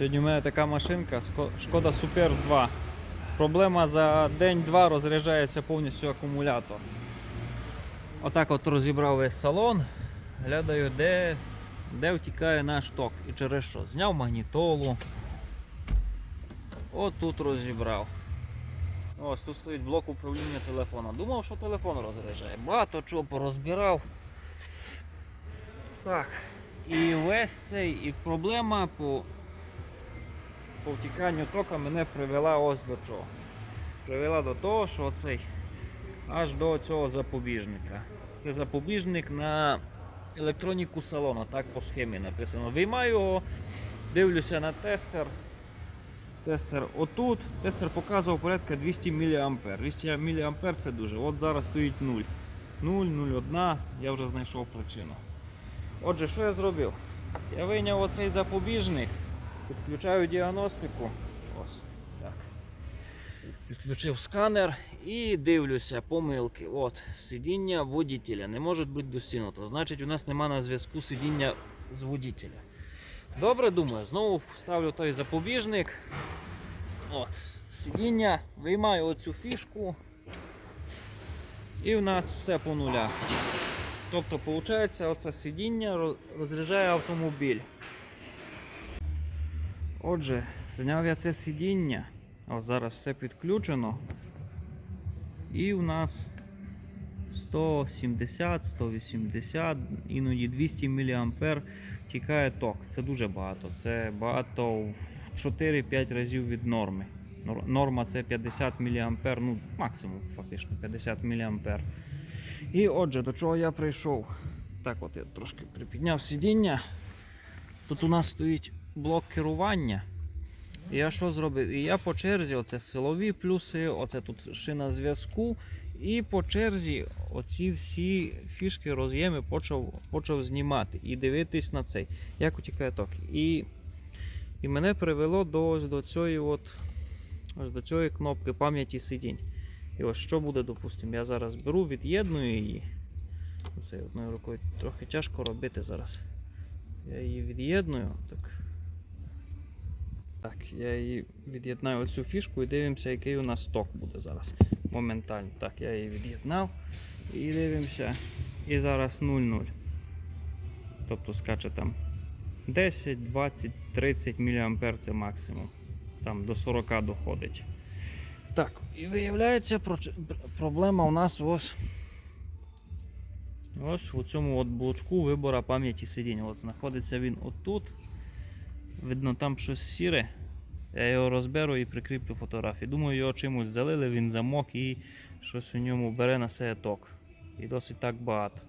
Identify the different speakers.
Speaker 1: Сьогодні у мене така машинка Шкода Super 2. Проблема за день-два розряджається повністю акумулятор. Отак от розібрав весь салон. Глядаю, де, де втікає наш ток. І через що? Зняв магнітолу. От тут розібрав. Ось тут стоїть блок управління телефоном. Думав, що телефон розряджає. Багато чого порозбирав. Так. І весь цей і проблема по, по втіканню тока мене привела ось до чого. Привела до того, що цей аж до цього запобіжника. Це запобіжник на електроніку салону, так по схемі написано. Виймаю його, дивлюся на тестер. Тестер отут. Тестер показував порядка 200 мА. 200 мА це дуже. От зараз стоїть 0. 0, 0,1. Я вже знайшов причину. Отже, що я зробив? Я вийняв оцей запобіжник, підключаю діагностику. Ось так. Підключив сканер і дивлюся помилки. От, сидіння водителя не може бути достигнуто. Значить, у нас нема на зв'язку сидіння з водителя. Добре, думаю, знову вставлю той запобіжник. От, сидіння, виймаю оцю фішку. І в нас все по нулях. Тобто, виходить, оце сидіння розряджає автомобіль. Отже, зняв я це сидіння. Ось зараз все підключено. І в нас 170, 180, іноді 200 мА втікає ток. Це дуже багато. Це багато в 4-5 разів від норми. Норма це 50 мА, ну максимум фактично 50 мА. І отже, до чого я прийшов. Так, от я трошки припідняв сидіння. Тут у нас стоїть блок керування. І я що зробив? І я по черзі, оце силові плюси, оце тут шина зв'язку. І по черзі оці всі фішки, роз'єми почав, почав знімати і дивитись на цей, як утікає ток. І, і мене привело до, ось до цієї от, ось до цієї кнопки пам'яті сидінь. І ось що буде, допустимо, я зараз беру, від'єдную її. Це одною рукою трохи тяжко робити зараз. Я її від'єдную. Так. Так, я її від'єднаю оцю фішку і дивимося, який у нас ток буде зараз. Моментально. Так, я її від'єднав. І дивимося. І зараз 0,0. Тобто скаче там 10, 20, 30 мА це максимум. Там до 40 доходить. Так, і виявляється, проблема у нас ось. Ось у цьому от блочку вибора пам'яті сидіння. От знаходиться він отут. Видно, там щось сіре. Я його розберу і прикріплю фотографії. Думаю, його чимось залили, він замок і щось у ньому бере на себе ток. І досить так багато.